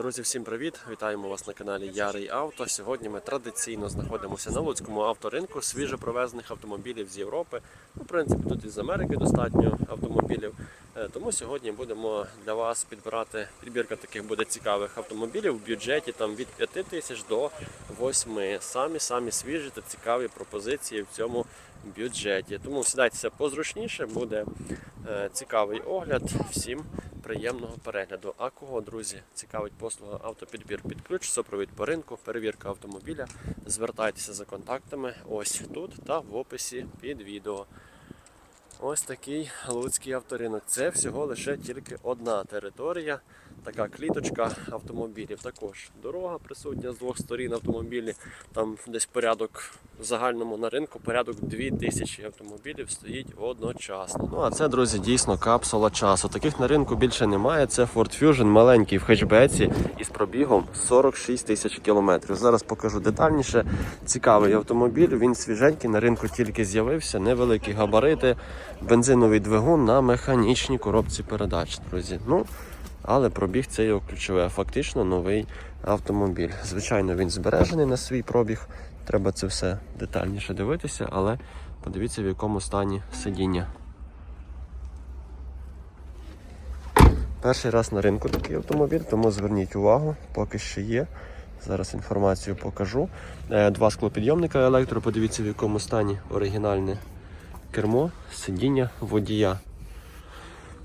Друзі, всім привіт! Вітаємо вас на каналі Ярий Авто. Сьогодні ми традиційно знаходимося на Луцькому авторинку свіжопровезених автомобілів з Європи. Ну, в принципі, тут із Америки достатньо автомобілів. Е, Тому сьогодні будемо для вас підбирати підбірка таких буде цікавих автомобілів в бюджеті там від 5 тисяч до 8. Самі самі свіжі та цікаві пропозиції в цьому бюджеті. Тому сідайтеся позручніше, буде е, цікавий огляд. Всім приємного перегляду. А кого, друзі, цікавить послуга автопідбір під ключ, супровід по ринку, перевірка автомобіля. Звертайтеся за контактами ось тут та в описі під відео. Ось такий Луцький авторинок. Це всього лише тільки одна територія, така кліточка автомобілів. Також дорога присутня з двох сторін автомобілі. Там десь порядок в загальному на ринку порядок 2000 автомобілів стоїть одночасно. Ну а це, друзі, дійсно капсула часу. Таких на ринку більше немає. Це Ford Fusion маленький в хетчбеці із пробігом 46 тисяч кілометрів. Зараз покажу детальніше. Цікавий автомобіль. Він свіженький на ринку тільки з'явився. Невеликі габарити, бензиновий двигун на механічній коробці передач, друзі. Ну, але пробіг це його ключове. Фактично новий автомобіль. Звичайно, він збережений на свій пробіг. Треба це все детальніше дивитися, але подивіться, в якому стані сидіння. Перший раз на ринку такий автомобіль, тому зверніть увагу, поки ще є. Зараз інформацію покажу. Е, Два склопідйомника електро, подивіться, в якому стані оригінальне кермо, сидіння водія.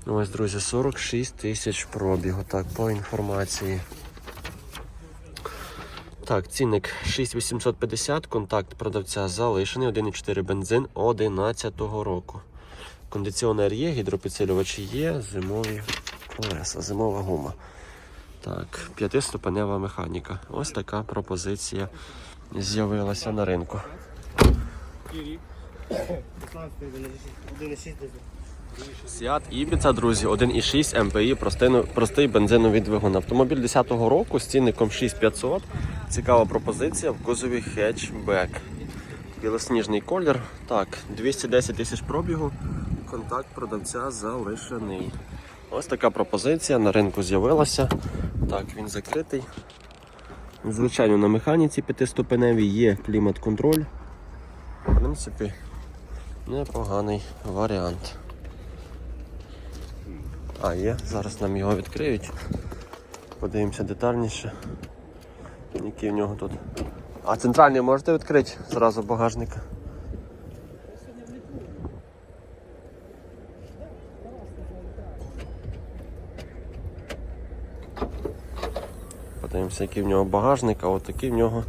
Ось, друзі, 46 тисяч пробігу. Так, по інформації. Так, цінник 6850, контакт продавця залишений, 1,4 бензин 11 року. Кондиціонер є, гідропідсилювачі є, зимові колеса, зимова гума. Так, п'ятиступенева механіка. Ось така пропозиція з'явилася на ринку. Який рік? 15 1,6 Сіат Ібіца, друзі, 1,6 МПІ, простий бензиновий двигун. Автомобіль 10-го року з цінником 6500. Цікава пропозиція в кузові хетчбек. Білосніжний колір. Так, 210 тисяч пробігу. Контакт продавця залишений. Ось така пропозиція на ринку з'явилася. Так, він закритий. Звичайно, на механіці п'ятиступеневій є клімат-контроль. В принципі, непоганий варіант. А, є, зараз нам його відкриють. Подивимося детальніше. Який в нього тут. А центральний можете відкрити зразу багажника? Подивимося, який в нього багажник, а от такий в нього,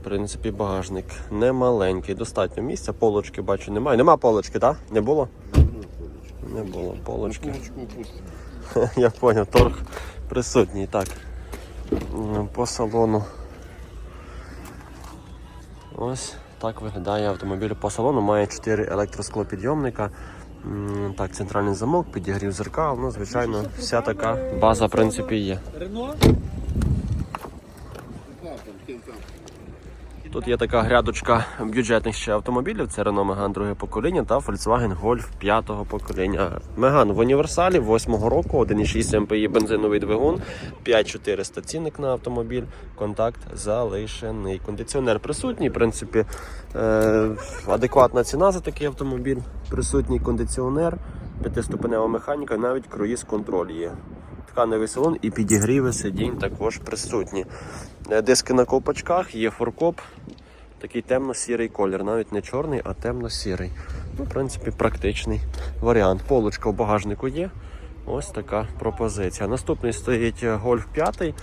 в принципі, багажник. Не маленький, достатньо місця. Полочки бачу немає. Нема полочки, так? Не було? Не було полочки. Я поняв, торг присутній. Так. По салону. Ось так виглядає автомобіль по салону. Має 4 електросклопідйомника. Так, центральний замок, підігрів зеркал. Ну, звичайно, вся така база, в принципі, є. Тут є така грядочка бюджетних ще автомобілів. Це Renault Megane друге покоління та Volkswagen Golf п'ятого покоління. Megane в універсалі 8-го року, 1,6 МПІ бензиновий двигун, 5400 цінник на автомобіль, контакт залишений. Кондиціонер присутній, в принципі, е- адекватна ціна за такий автомобіль. Присутній кондиціонер, п'ятиступенева механіка, навіть круїз контроль є. Тканевий салон і підігріви сидінь також присутні. Е, Диски на ковпачках, є форкоп, такий темно-сірий колір, навіть не чорний, а темно-сірий. Ну, в принципі, практичний варіант. Полочка в багажнику є. Ось така пропозиція. Наступний стоїть Golf 5,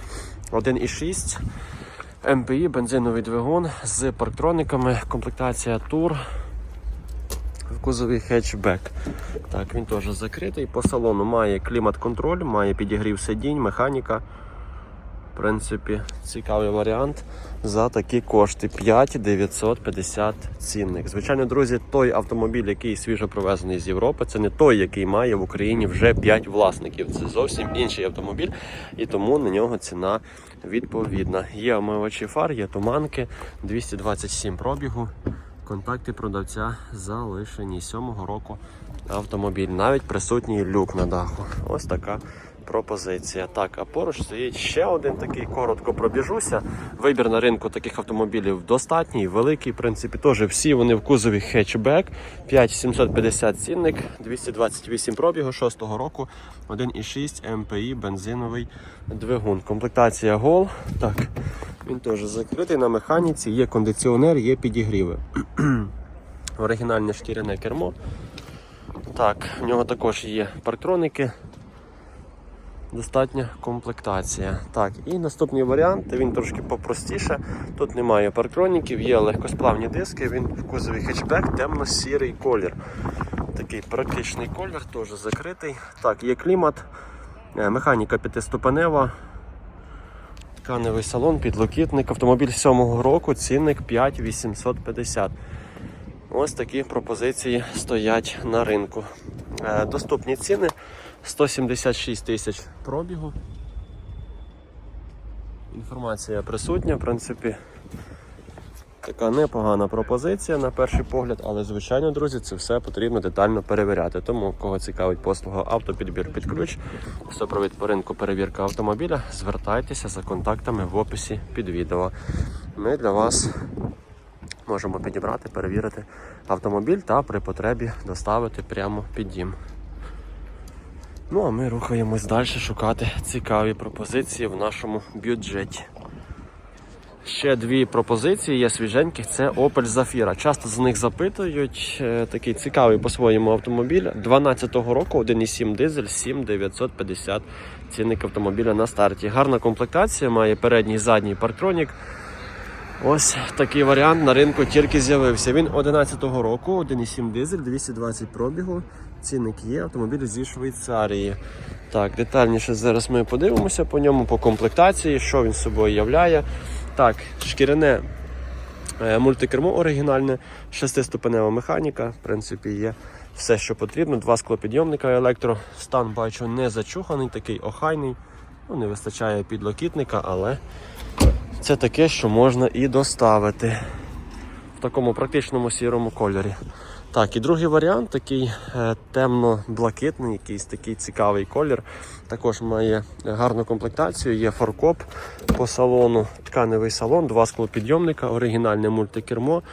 1,6 МПІ, бензиновий двигун з парктрониками, комплектація в кузові хетчбек. Так, він теж закритий. По салону має клімат-контроль, має підігрів сидінь, механіка. В принципі, цікавий варіант за такі кошти 5950 цінник. Звичайно, друзі, той автомобіль, який свіжо привезений з Європи, це не той, який має в Україні вже 5 власників. Це зовсім інший автомобіль, і тому на нього ціна відповідна. Є омивачі фар, є туманки, 227 пробігу. Контакти продавця залишені 7-го року автомобіль. Навіть присутній люк на даху. Ось така пропозиція. Так, а поруч стоїть ще один такий, коротко пробіжуся. Вибір на ринку таких автомобілів достатній, великий, в принципі, теж всі вони в кузові хетчбек, 5750 цінник, 228 пробігу 6-го року, 1,6 МПІ, бензиновий двигун. Комплектація гол. Так, він теж закритий на механіці, є кондиціонер, є підігріви. Оригінальне шкіряне кермо. Так, в нього також є парктроники. Достатня комплектація. Так, і наступний варіант, він трошки попростіше. Тут немає парктроніків, є легкосплавні диски, він в кузові хетчбек, темно-сірий колір. Такий практичний колір, теж закритий. Так, є клімат, е, механіка п'ятиступенева, тканевий салон, підлокітник, автомобіль 7-го року, цінник 5850. Ось такі пропозиції стоять на ринку. Е, Доступні ціни 176 тисяч пробігу. Інформація присутня, в принципі, така непогана пропозиція на перший погляд, але звичайно, друзі, це все потрібно детально перевіряти. Тому, кого цікавить послуга автопідбір під ключ, супровід по ринку перевірка автомобіля, звертайтеся за контактами в описі під відео. Ми для вас можемо підібрати, перевірити автомобіль та при потребі доставити прямо під дім. Ну а ми рухаємось далі шукати цікаві пропозиції в нашому бюджеті. Ще дві пропозиції є свіженьких, це Opel Zafira. Часто з них запитують. Е, Такий цікавий по-своєму автомобіль. 12-го року 1,7 дизель, 7950 цінник автомобіля на старті. Гарна комплектація, має передній задній парктронік. Ось такий варіант на ринку тільки з'явився. Він 11-го року, 1,7 дизель, 220 пробігу. Цінник є, автомобіль зі Швейцарії. Так, детальніше зараз ми подивимося по ньому, по комплектації, що він собою являє. Так, шкіряне е, мультикермо оригінальне, шестиступенева механіка, в принципі, є все, що потрібно. Два склопідйомника електро. Стан бачу не зачуханий, такий охайний. Ну, не вистачає підлокітника, але це таке, що можна і доставити в такому практичному сірому кольорі. Так, і другий варіант такий е, темно-блакитний, якийсь такий цікавий колір. Також має гарну комплектацію, є форкоп по салону, тканевий салон, два склопідйомника, оригінальне мультикермо,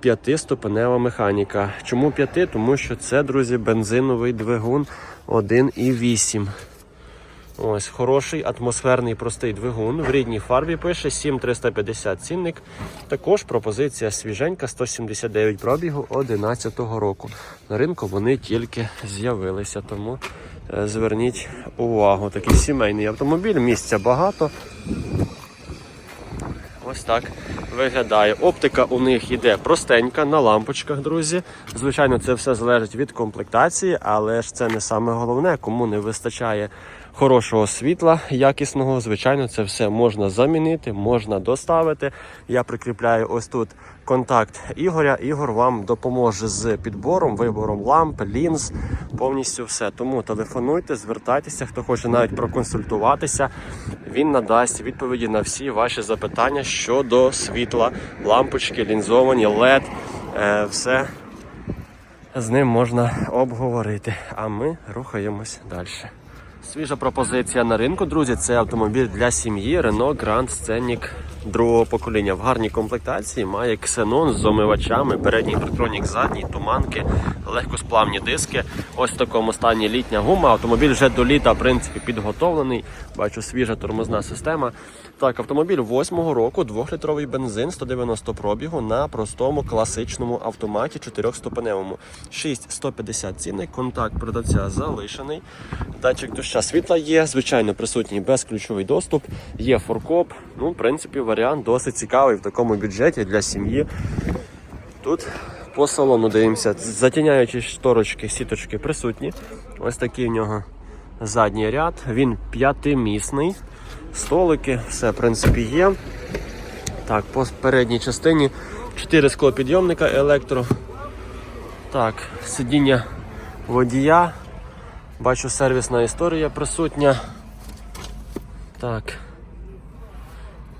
п'ятиступенева механіка. Чому п'яти? Тому що це, друзі, бензиновий двигун 1,8. Ось хороший атмосферний простий двигун. В рідній фарбі пише 7350 цінник. Також пропозиція свіженька 179 пробігу 2011 року. На ринку вони тільки з'явилися, тому е, зверніть увагу. Такий сімейний автомобіль, місця багато. Ось так виглядає. Оптика у них йде простенька на лампочках, друзі. Звичайно, це все залежить від комплектації, але ж це не саме головне, кому не вистачає хорошого світла якісного. Звичайно, це все можна замінити, можна доставити. Я прикріпляю ось тут контакт Ігоря. Ігор вам допоможе з підбором, вибором ламп, лінз, повністю все. Тому телефонуйте, звертайтеся, хто хоче навіть проконсультуватися. Він надасть відповіді на всі ваші запитання щодо світла, лампочки, лінзовані, LED, е, все з ним можна обговорити. А ми рухаємось далі. Свіжа пропозиція на ринку, друзі. Це автомобіль для сім'ї Renault Grand Scenic другого покоління. В гарній комплектації має ксенон з омивачами, передній парктронік, задній, туманки, легкосплавні диски. Ось в такому стані літня гума. Автомобіль вже до літа, в принципі, підготовлений. Бачу, свіжа тормозна система. Так, автомобіль 8-го року, 2-літровий бензин, 190 пробігу на простому класичному автоматі 4-ступеневому. 6150 цінник, контакт продавця залишений. Датчик доща світла є, звичайно, присутній безключовий доступ, є форкоп. Ну, в принципі, варіант досить цікавий в такому бюджеті для сім'ї. Тут по салону дивимося, затіняючі шторочки, сіточки присутні. Ось такий в нього задній ряд. Він п'ятимісний. Столики, все в принципі є. Так, по передній частині 4 склопідйомника електро. Так, сидіння водія. Бачу, сервісна історія присутня. Так.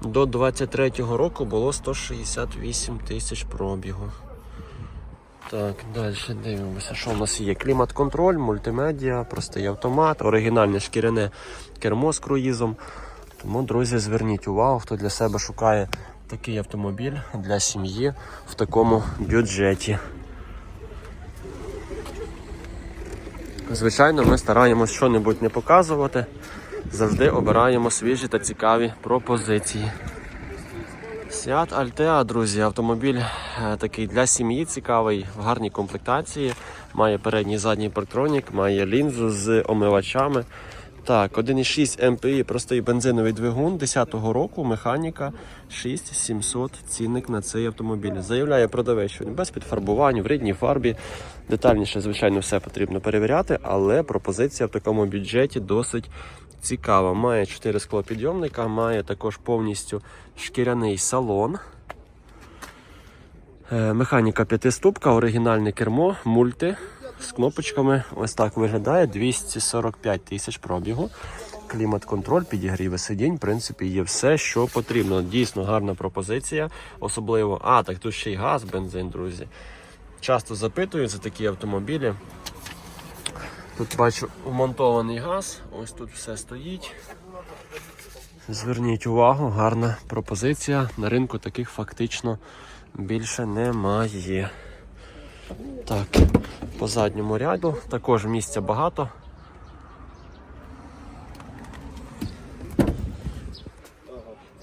До 23-го року було 168 тисяч пробігу. Так, далі дивимося, що в нас є. Клімат-контроль, мультимедіа, простий автомат, оригінальне шкіряне кермо з круїзом. Тому, друзі, зверніть увагу, хто для себе шукає такий автомобіль для сім'ї в такому бюджеті. Звичайно, ми стараємось що-небудь не показувати. Завжди обираємо свіжі та цікаві пропозиції. Seat Altea, друзі, автомобіль е, такий для сім'ї цікавий, в гарній комплектації. Має передній і задній парктронік, має лінзу з омивачами. Так, 1,6 МПІ, простий бензиновий двигун 10-го року, механіка 6700 цінник на цей автомобіль. Заявляє продавець, що без підфарбувань, в рідній фарбі. Детальніше, звичайно, все потрібно перевіряти, але пропозиція в такому бюджеті досить цікава. Має 4 склопідйомника, має також повністю шкіряний салон. Е, Механіка п'ятиступка, оригінальне кермо, мульти з кнопочками. Ось так виглядає 245 тисяч пробігу. Клімат-контроль, підігріви сидінь, в принципі, є все, що потрібно. Дійсно гарна пропозиція. Особливо, а так тут ще й газ, бензин, друзі. Часто запитують за такі автомобілі. Тут бачу вмонтований газ, ось тут все стоїть. Зверніть увагу, гарна пропозиція. На ринку таких фактично більше немає. Так, по задньому ряду також місця багато.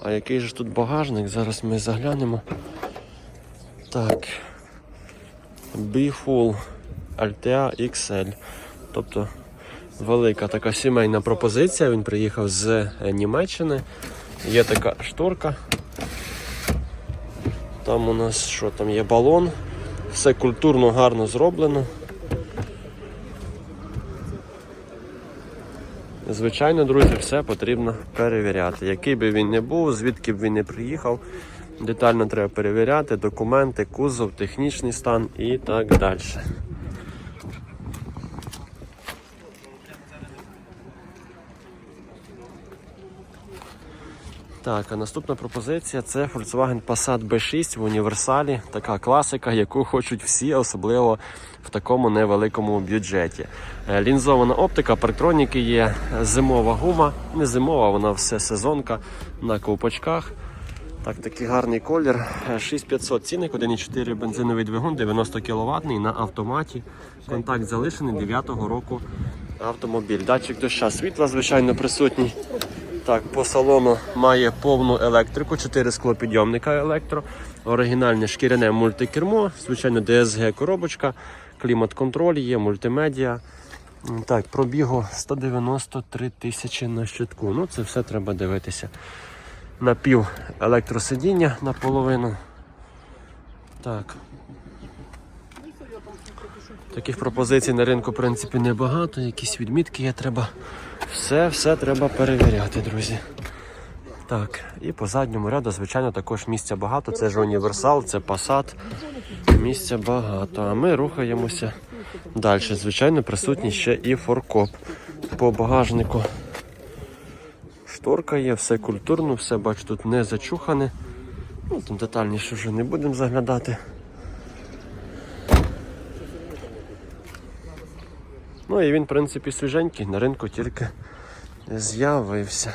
А який же тут багажник? Зараз ми заглянемо. Так. B-Full Altea XL. Тобто велика така сімейна пропозиція. Він приїхав з е, Німеччини. Є така шторка. Там у нас що там є балон. Все культурно, гарно зроблено. Звичайно, друзі, все потрібно перевіряти. Який би він не був, звідки б він не приїхав. Детально треба перевіряти документи, кузов, технічний стан і так далі. Так, а наступна пропозиція це Volkswagen Passat B6 в універсалі. Така класика, яку хочуть всі, особливо в такому невеликому бюджеті. Е, Лінзована оптика, парктроніки є, зимова гума. Не зимова, вона все сезонка на ковпачках. Так, такий гарний колір. Е, 6500 цінник, 1,4 бензиновий двигун, 90 кВт на автоматі. Контакт залишений 9-го року автомобіль. Датчик доща світла, звичайно, присутній. Так, по салону має повну електрику, 4 склопідйомника електро, оригінальне шкіряне мультикермо, звичайно, DSG коробочка, клімат-контроль є, мультимедіа. Так, пробігу 193 тисячі на щитку. Ну, це все треба дивитися. Напів електросидіння наполовину. Так. Таких пропозицій на ринку, в принципі, небагато. Якісь відмітки є, треба. Все, все треба перевіряти, друзі. Так, і по задньому ряду, звичайно, також місця багато. Це ж універсал, це Passat. Місця багато. А ми рухаємося далі. Звичайно, присутній ще і форкоп по багажнику. Шторка є, все культурно, все бачу, тут не зачухане. Ну, там детальніше вже не будемо заглядати. Ну і він, в принципі, свіженький, на ринку тільки з'явився.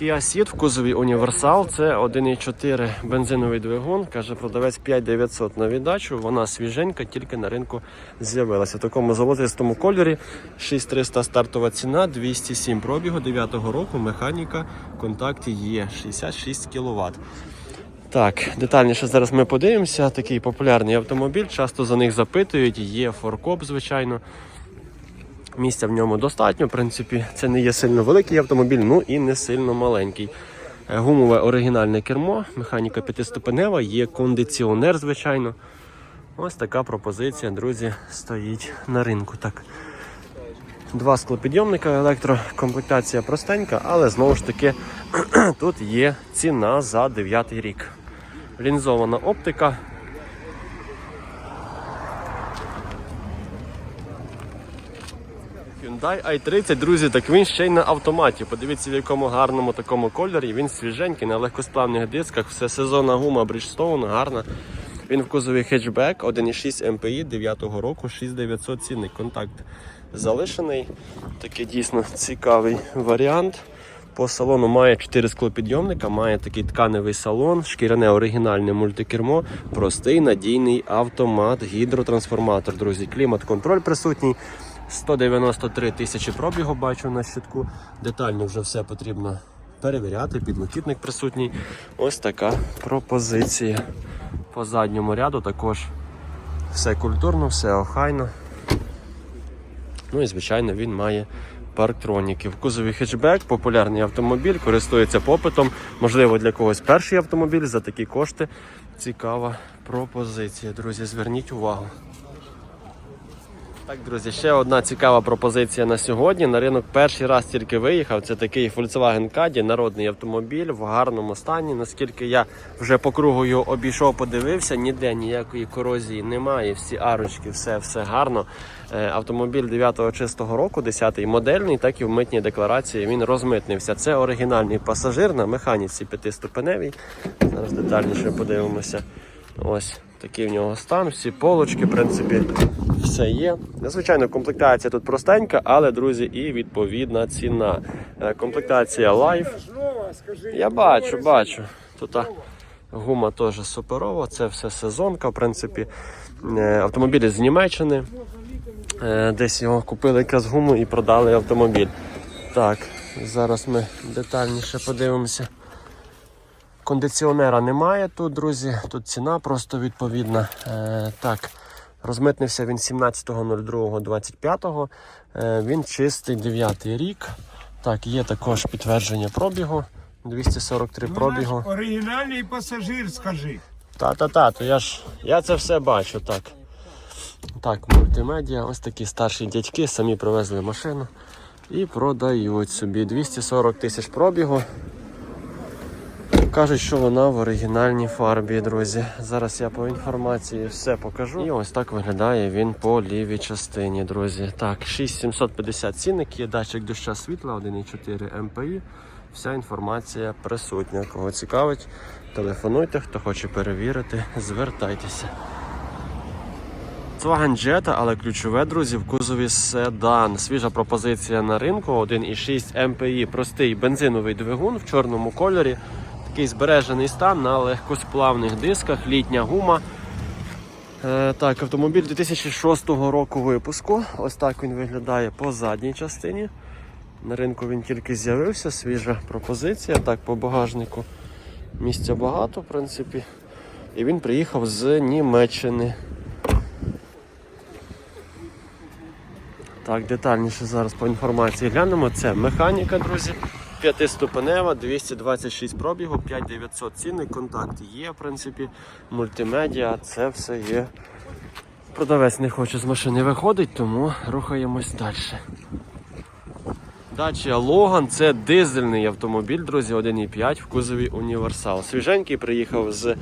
Kia Ceed в кузові універсал, це 1,4 бензиновий двигун, каже продавець 5900 на віддачу. Вона свіженька, тільки на ринку з'явилася. В такому золотистому кольорі 6300 стартова ціна, 207 пробігу 9-го року, механіка, в контакті є 66 кВт. Так, детальніше зараз ми подивимося. Такий популярний автомобіль, часто за них запитують. Є форкоп, звичайно. Місця в ньому достатньо. В принципі, це не є сильно великий автомобіль, ну і не сильно маленький. Е, Гумове оригінальне кермо, механіка п'ятиступенева, є кондиціонер, звичайно. Ось така пропозиція, друзі, стоїть на ринку. Так. Два склопідйомника електро, комплектація простенька, але знову ж таки тут є ціна за 9 рік. Лінзована оптика. Hyundai i30, друзі, так він ще й на автоматі. Подивіться, в якому гарному такому кольорі. Він свіженький, на легкосплавних дисках, все сезонна гума Bridgestone, гарна. Він в кузові хетчбек 1,6 MPI 9 року, 6900 цінний контакт залишений. Такий дійсно цікавий варіант. По салону має 4 склопідйомника, має такий тканевий салон, шкіряне оригінальне мультикермо, простий надійний автомат, гідротрансформатор, друзі. Клімат-контроль присутній. 193 тисячі пробігу бачу на щитку. Детально вже все потрібно перевіряти. Підлокітник присутній. Ось така пропозиція. По задньому ряду також все культурно, все охайно. Ну і звичайно він має парктроніки. В кузові хетчбек, популярний автомобіль, користується попитом. Можливо, для когось перший автомобіль за такі кошти. Цікава пропозиція. Друзі, зверніть увагу. Так, друзі, ще одна цікава пропозиція на сьогодні. На ринок перший раз тільки виїхав. Це такий Volkswagen Caddy, народний автомобіль в гарному стані. Наскільки я вже по кругу його обійшов, подивився, ніде ніякої корозії немає. Всі арочки, все, все гарно. Е, Автомобіль 9-го чистого року, 10-й модельний, так і в митній декларації він розмитнився. Це оригінальний пасажир на механіці п'ятиступеневій. Зараз детальніше подивимося. Ось такий в нього стан, всі полочки, в принципі, все є. Звичайно, комплектація тут простенька, але, друзі, і відповідна ціна. Е, Комплектація Life. Я бачу, бачу. Тут гума теж суперова, це все сезонка, в принципі. Е, Автомобілі з Німеччини. Е, Десь його купили якраз гуму і продали автомобіль. Так, зараз ми детальніше подивимося. Кондиціонера немає тут, друзі. Тут ціна просто відповідна. Е, так, розмитнився він 17.02.25. Е, він чистий 9 рік. Так, є також підтвердження пробігу. 243 пробігу. Ну, Наш оригінальний пасажир, скажи. Та-та-та, то я ж я це все бачу, так. Так, мультимедіа, ось такі старші дядьки самі привезли машину і продають собі 240 тисяч пробігу. Кажуть, що вона в оригінальній фарбі, друзі. Зараз я по інформації все покажу. І ось так виглядає він по лівій частині, друзі. Так, 6750 цінник, є датчик доща світла, 1,4 МПІ. Вся інформація присутня. Кого цікавить, телефонуйте, хто хоче перевірити, звертайтеся. Volkswagen Jetta, але ключове, друзі, в кузові седан. Свіжа пропозиція на ринку 1,6 МПІ, простий бензиновий двигун в чорному кольорі. Такий збережений стан на легкосплавних дисках, літня гума. Е, так, автомобіль 2006 року випуску. Ось так він виглядає по задній частині. На ринку він тільки з'явився, свіжа пропозиція. Так, по багажнику місця багато, в принципі. І він приїхав з Німеччини. Так, детальніше зараз по інформації глянемо. Це механіка, друзі. П'ятиступенева, 226 пробігу, 5900 цінник, контакт є, в принципі, мультимедіа, це все є. Продавець не хоче з машини виходить, тому рухаємось далі. Dacia Logan це дизельний автомобіль, друзі, 1,5 в кузові універсал. Свіженький приїхав з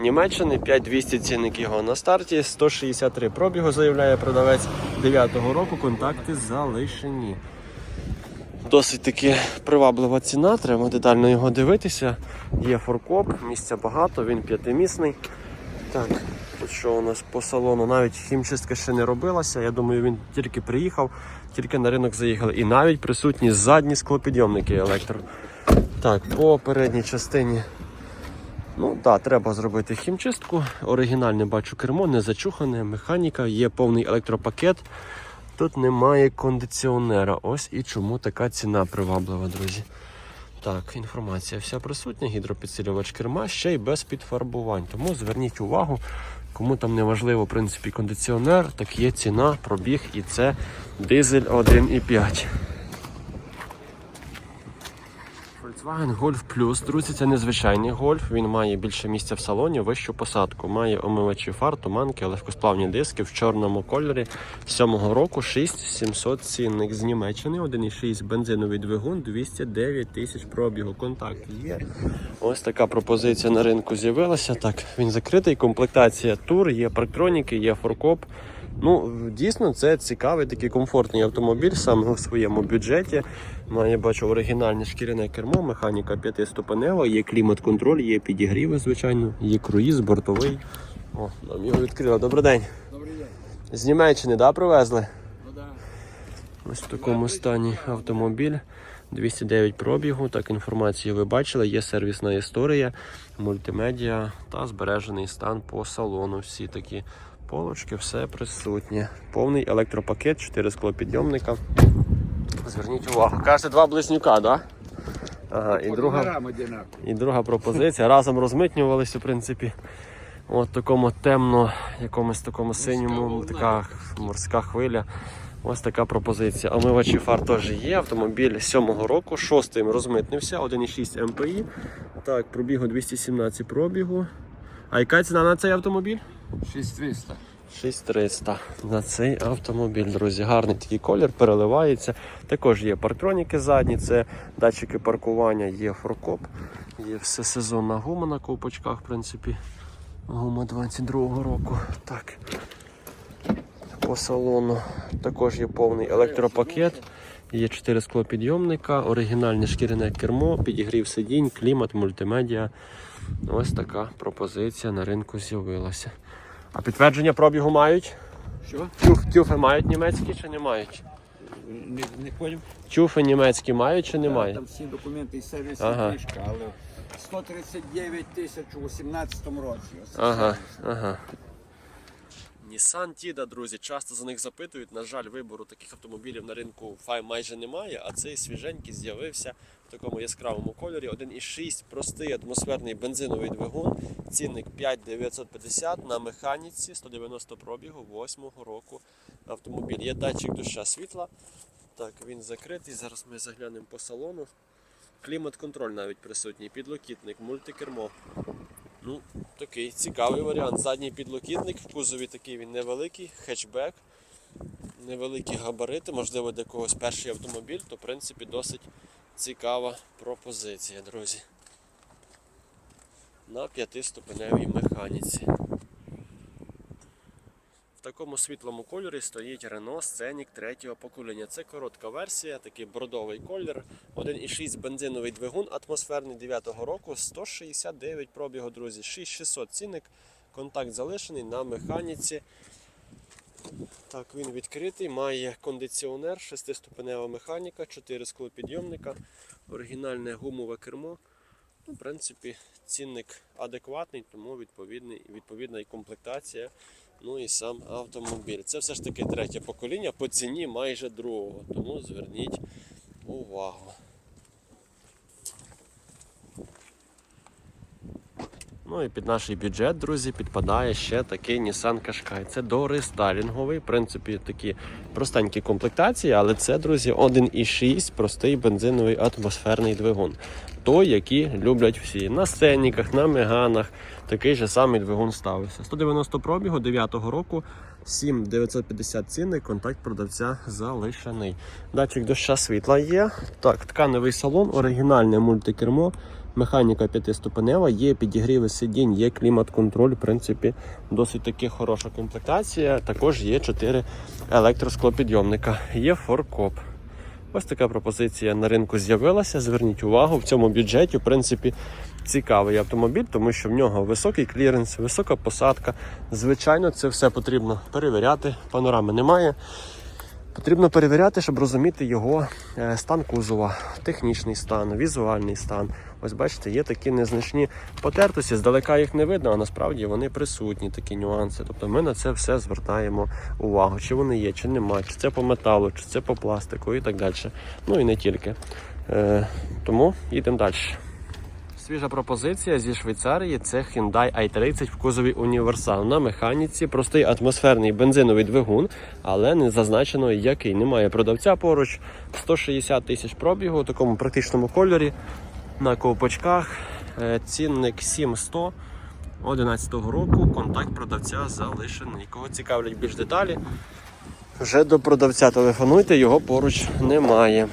Німеччини, 5200 цінник його на старті, 163 пробігу, заявляє продавець 9-го року, контакти залишені. Досить таки приваблива ціна, треба детально його дивитися. Є форкоп, місця багато, він п'ятимісний. Так, тут що у нас по салону? Навіть хімчистка ще не робилася. Я думаю, він тільки приїхав, тільки на ринок заїхали. І навіть присутні задні склопідйомники електро. Так, по передній частині. Ну так, треба зробити хімчистку. Оригінальне бачу кермо, не зачухане, механіка, є повний електропакет. Тут немає кондиціонера. Ось і чому така ціна приваблива, друзі. Так, інформація вся присутня, гідропідсилювач керма, ще й без підфарбувань. Тому зверніть увагу, кому там не важливо, в принципі, кондиціонер, так є ціна, пробіг і це дизель 1,5. Volkswagen Golf Plus, друзі, це незвичайний гольф. Він має більше місця в салоні, вищу посадку. Має омивачі фар, туманки, легкосплавні диски в чорному кольорі. 7-го року 6700 цінник з Німеччини, 1,6 бензиновий двигун, 209 тисяч пробігу. Контакт є. Ось така пропозиція на ринку з'явилася. Так, він закритий. Комплектація тур, є парктроніки, є форкоп. Ну, дійсно, це цікавий такий комфортний автомобіль саме у своєму бюджеті. Має, бачу, оригінальне шкіряне кермо, механіка п'ятиступенева, є клімат-контроль, є підігріви, звичайно, є круїз, бортовий. О, нам його відкрили. Добрий день. Добрий день. З Німеччини, да, привезли? Ну да. Ось в такому стані автомобіль. 209 пробігу, так інформацію ви бачили, є сервісна історія, мультимедіа та збережений стан по салону. Всі такі полочки, все присутнє. Повний електропакет, 4 склопідйомника. Зверніть увагу. Кажете, два близнюка, так? Да? Ага, і друга. І друга пропозиція. Разом розмитнювалися, в принципі. От такому темно, якомусь такому синьому, така морська хвиля. Ось така пропозиція. Омивачі фар теж є. Автомобіль 7-го року, 6-м розмитнився, 1,6 МПІ. Так, пробігу 217 пробігу. А яка ціна на цей автомобіль? 6300. 6300 на цей автомобіль, друзі. Гарний такий колір, переливається. Також є парктроніки задні, це датчики паркування, є форкоп, є все сезонна гума на ковпачках, в принципі. Гума 22-го року. Так. По салону також є повний електропакет. Є 4 склопідйомника, оригінальне шкіряне кермо, підігрів сидінь, клімат, мультимедіа. Ось така пропозиція на ринку з'явилася. А підтвердження пробігу мають? Що? Тюф, тюфи мають німецькі чи не мають? Не, не поняв? Тюфи німецькі мають чи не мають? Там всі документи і сервісна Ага. книжка, але 139 тисяч у 18 році. Ось це Ага, ага. Nissan Тіда, друзі, часто за них запитують. На жаль, вибору таких автомобілів на ринку фай майже немає, а цей свіженький з'явився в такому яскравому кольорі. 1,6 простий атмосферний бензиновий двигун, цінник 5950 на механіці, 190 пробігу, 8-го року автомобіль. Є датчик доща світла. Так, він закритий. Зараз ми заглянемо по салону. Клімат-контроль навіть присутній, підлокітник, мультикермо. Ну, такий цікавий варіант. Задній підлокітник, в кузові такий він невеликий, хетчбек, невеликі габарити, можливо, для когось перший автомобіль, то в принципі досить цікава пропозиція, друзі. На п'ятиступеневій механіці. В такому світлому кольорі стоїть Renault Scenic третього покоління. Це коротка версія, такий бордовий колір. 1,6 бензиновий двигун атмосферний 9-го року, 169 пробігу, друзі, 6600 цінник. Контакт залишений на механіці. Так, він відкритий, має кондиціонер, 6-ступенева механіка, 4 склопідйомника, оригінальне гумове кермо. Ну, в принципі, цінник адекватний, тому відповідна і комплектація. Ну і сам автомобіль. Це все ж таки третє покоління по ціні майже другого. Тому зверніть увагу. Ну і під наш бюджет, друзі, підпадає ще такий Nissan Qashqai. Це дорестайлінговий, в принципі, такі простенькі комплектації, але це, друзі, 1,6 простий бензиновий атмосферний двигун. Той, який люблять всі. На сценіках, на меганах. Такий же самий двигун ставився. 190 пробігу 9-го року, 7950 цінник, контакт продавця залишений. Датчик доща світла є. Так, тканевий салон, оригінальне мультикермо. Механіка п'ятиступенева, є підігріви сидінь, є клімат-контроль, в принципі, досить таки хороша комплектація. Також є 4 електросклопідйомника, є форкоп. Ось така пропозиція на ринку з'явилася. Зверніть увагу, в цьому бюджеті, в принципі, цікавий автомобіль, тому що в нього високий кліренс, висока посадка. Звичайно, це все потрібно перевіряти. Панорами немає. Потрібно перевіряти, щоб розуміти його е, стан кузова, технічний стан, візуальний стан. Ось бачите, є такі незначні потертості, здалека їх не видно, а насправді вони присутні, такі нюанси. Тобто ми на це все звертаємо увагу, чи вони є, чи нема, чи це по металу, чи це по пластику і так далі. Ну і не тільки. Е, тому йдемо далі. Свіжа пропозиція зі Швейцарії це Hyundai i30 в кузові універсал на механіці, простий атмосферний бензиновий двигун, але не зазначено який. Немає продавця поруч, 160 тисяч пробігу у такому практичному кольорі на ковпачках. Е, Цінник 7100 11 року. Контакт продавця залишений. Кого цікавлять більш деталі, вже до продавця телефонуйте, його поруч немає.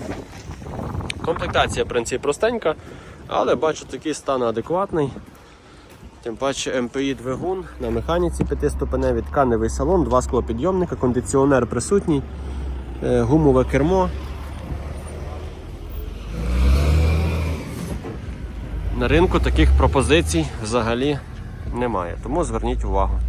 Комплектація, в принципі, простенька. Але бачу, такий стан адекватний. Тим паче МПІ двигун на механіці 5-ступеневий, тканевий салон, два склопідйомника, кондиціонер присутній, е, гумове кермо. На ринку таких пропозицій взагалі немає, тому зверніть увагу.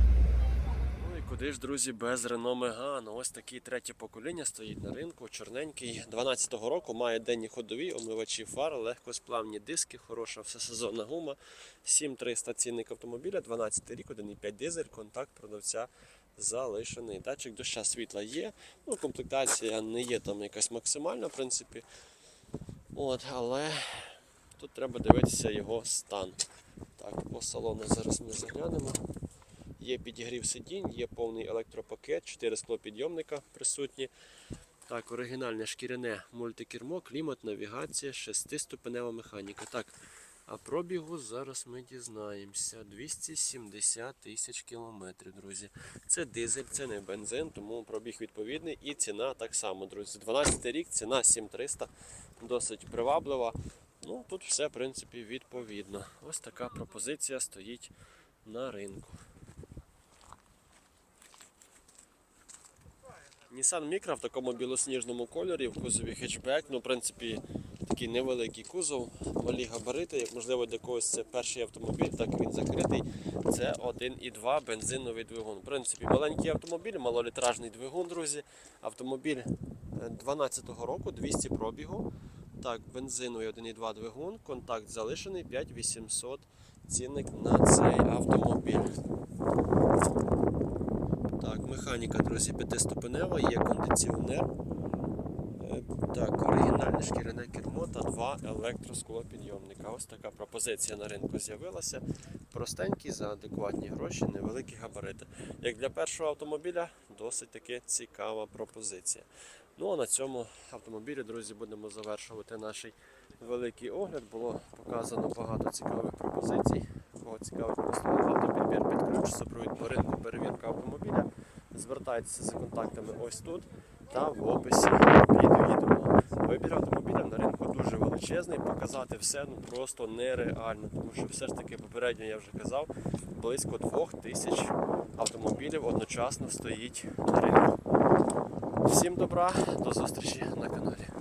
Куди ж, друзі, без Renault Megane. Ось такий третє покоління стоїть на ринку, чорненький. 12-го року має денні ходові, омивачі фар, легкосплавні диски, хороша всесезонна гума. 7300 цінник автомобіля, 12 рік, 1,5 дизель, контакт продавця залишений. Датчик доща світла є. Ну, комплектація не є там якась максимальна, в принципі. От, але тут треба дивитися його стан. Так, по салону зараз ми заглянемо. Є підігрів сидінь, є повний електропакет, 4 склопідйомника присутні. Так, оригінальне шкіряне мультикермо, клімат, навігація, 6-ступенева механіка. Так, а пробігу зараз ми дізнаємося. 270 тисяч кілометрів, друзі. Це дизель, це не бензин, тому пробіг відповідний і ціна так само, друзі. 12 рік, ціна 7300, досить приваблива. Ну, тут все, в принципі, відповідно. Ось така пропозиція стоїть на ринку. Nissan Micra в такому білосніжному кольорі, в кузові хетчбек, ну, в принципі, такий невеликий кузов, малі габарити, як можливо для когось це перший автомобіль, так він закритий. Це 1,2 бензиновий двигун. В принципі, маленький автомобіль, малолітражний двигун, друзі. Автомобіль 12-го року, 200 пробігу. Так, бензиновий 1,2 двигун, контакт залишений, 5800 цінник на цей автомобіль. Так, механіка, друзі, п'ятиступенева, є кондиціонер. Е, Так, оригінальне шкіряне кермо та два електросклопідйомника. Ось така пропозиція на ринку з'явилася. Простенький за адекватні гроші, невеликі габарити. Як для першого автомобіля, досить таки цікава пропозиція. Ну а на цьому автомобілі, друзі, будемо завершувати наш великий огляд. Було показано багато цікавих пропозицій. Кого цікавить просто автопідбір під ключ, супровід ринку, перевірка автомобіля. Звертайтеся за контактами ось тут та в описі під відео. Вибір автомобіля на ринку дуже величезний, показати все ну просто нереально, тому що все ж таки попередньо я вже казав, близько двох тисяч автомобілів одночасно стоїть на ринку. Всім добра, до зустрічі на каналі.